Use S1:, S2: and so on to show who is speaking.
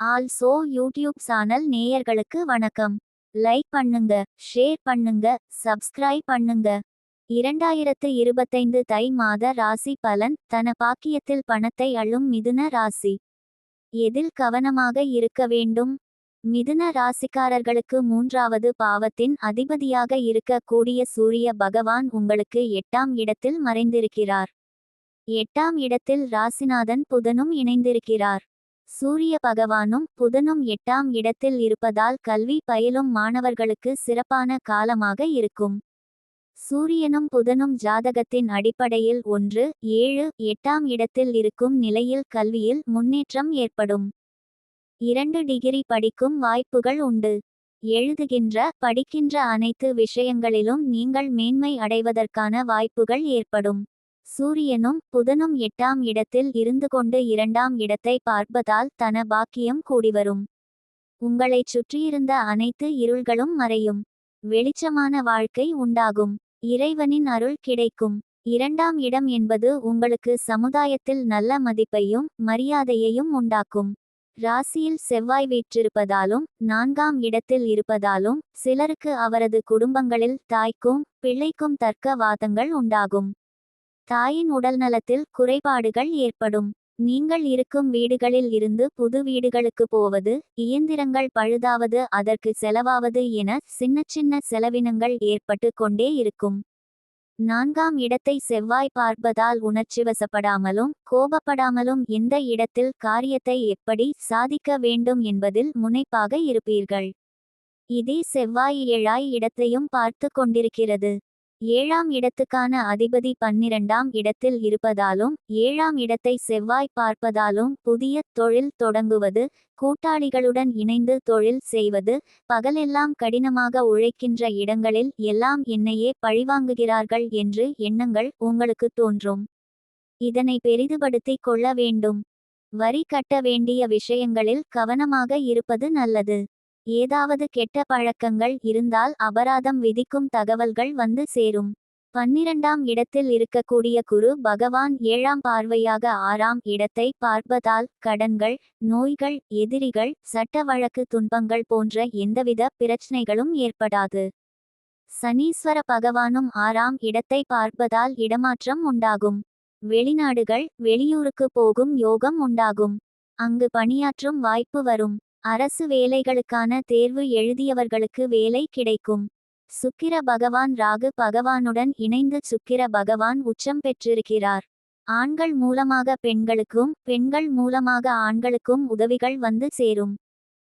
S1: Also YouTube channel நேயர்களுக்கு வணக்கம். Like பண்ணுங்க ஷேர் பண்ணுங்க சப்ஸ்கிரைப் பண்ணுங்க. இரண்டாயிரத்து இருபத்தைந்து தை மாத ராசி பலன் தன பாக்கியத்தில் பணத்தை அள்ளும் மிதுன ராசி. எதில் கவனமாக இருக்க வேண்டும்? மிதுன ராசிக்காரர்களுக்கு மூன்றாவது பாவத்தின் அதிபதியாக இருக்க கூடிய சூரிய பகவான் உங்களுக்கு எட்டாம் இடத்தில் மறைந்திருக்கிறார். எட்டாம் இடத்தில் ராசிநாதன் புதனும் இணைந்திருக்கிறார். சூரிய பகவானும் புதனும் எட்டாம் இடத்தில் இருப்பதால் கல்வி பயிலும் மாணவர்களுக்கு சிறப்பான காலமாக இருக்கும். சூரியனும் புதனும் ஜாதகத்தின் அடிப்படையில் ஒன்று ஏழு எட்டாம் இடத்தில் இருக்கும் நிலையில் கல்வியில் முன்னேற்றம் ஏற்படும். இரண்டு டிகிரி படிக்கும் வாய்ப்புகள் உண்டு. எழுதுகின்ற படிக்கின்ற அனைத்து விஷயங்களிலும் நீங்கள் மேன்மை அடைவதற்கான வாய்ப்புகள் ஏற்படும். சூரியனும் புதனும் எட்டாம் இடத்தில் இருந்து கொண்டு இரண்டாம் இடத்தை பார்ப்பதால் தன பாக்கியம் கூடிவரும் உங்களைச் சுற்றியிருந்த அனைத்து இருள்களும் மறையும். வெளிச்சமான வாழ்க்கை உண்டாகும். இறைவனின் அருள் கிடைக்கும். இரண்டாம் இடம் என்பது உங்களுக்கு சமுதாயத்தில் நல்ல மதிப்பையும் மரியாதையையும் உண்டாக்கும். ராசியில் செவ்வாய் வீற்றிருப்பதாலும் நான்காம் இடத்தில் இருப்பதாலும் சிலருக்கு அவரது குடும்பங்களில் தாய்க்கும் பிள்ளைக்கும் தர்க்க வாதங்கள் உண்டாகும். தாயின் உடல்நலத்தில் குறைபாடுகள் ஏற்படும். நீங்கள் இருக்கும் வீடுகளில் இருந்து புது வீடுகளுக்கு போவது இயந்திரங்கள் பழுதாவது அதற்கு செலவாவது என சின்ன சின்ன செலவினங்கள் ஏற்பட்டு கொண்டே இருக்கும். நான்காம் இடத்தை செவ்வாய் பார்ப்பதால் உணர்ச்சிவசப்படாமலும் கோபப்படாமலும் எந்த இடத்தில் காரியத்தை எப்படி சாதிக்க வேண்டும் என்பதில் முனைப்பாக இருப்பீர்கள். இதே செவ்வாய் ஏழாய் இடத்தையும் பார்த்து கொண்டிருக்கிறது. ஏழாம் இடத்துக்கான அதிபதி பன்னிரண்டாம் இடத்தில் இருப்பதாலும் ஏழாம் இடத்தை செவ்வாய் பார்ப்பதாலும் புதிய தொழில் தொடங்குவது கூட்டாளிகளுடன் இணைந்து தொழில் செய்வது பகலெல்லாம் கடினமாக உழைக்கின்ற இடங்களில் எல்லாம் என்னையே பழிவாங்குகிறார்கள் என்று எண்ணங்கள் உங்களுக்கு தோன்றும். இதனை பெரிதுபடுத்திக் கொள்ள வேண்டும். வரி கட்ட வேண்டிய விஷயங்களில் கவனமாக இருப்பது நல்லது. ஏதாவது கெட்ட பழக்கங்கள் இருந்தால் அபராதம் விதிக்கும் தகவல்கள் வந்து சேரும். பன்னிரண்டாம் இடத்தில் இருக்கக்கூடிய குரு பகவான் ஏழாம் பார்வையாக ஆறாம் இடத்தை பார்ப்பதால் கடன்கள் நோய்கள் எதிரிகள் சட்ட வழக்கு துன்பங்கள் போன்ற எந்தவித பிரச்சனைகளும் ஏற்படாது. சனீஸ்வர பகவானும் ஆறாம் இடத்தை பார்ப்பதால் இடமாற்றம் உண்டாகும். வெளிநாடுகள் வெளியூருக்கு போகும் யோகம் உண்டாகும். அங்கு பணியாற்றும் வாய்ப்பு வரும். அரசு வேலைகளுக்கான தேர்வு எழுதியவர்களுக்கு வேலை கிடைக்கும். சுக்கிர பகவான் ராகு பகவானுடன் இணைந்து சுக்கிர பகவான் உச்சம் பெற்றிருக்கிறார். ஆண்கள் மூலமாக பெண்களுக்கும் பெண்கள் மூலமாக ஆண்களுக்கும் உதவிகள் வந்து சேரும்.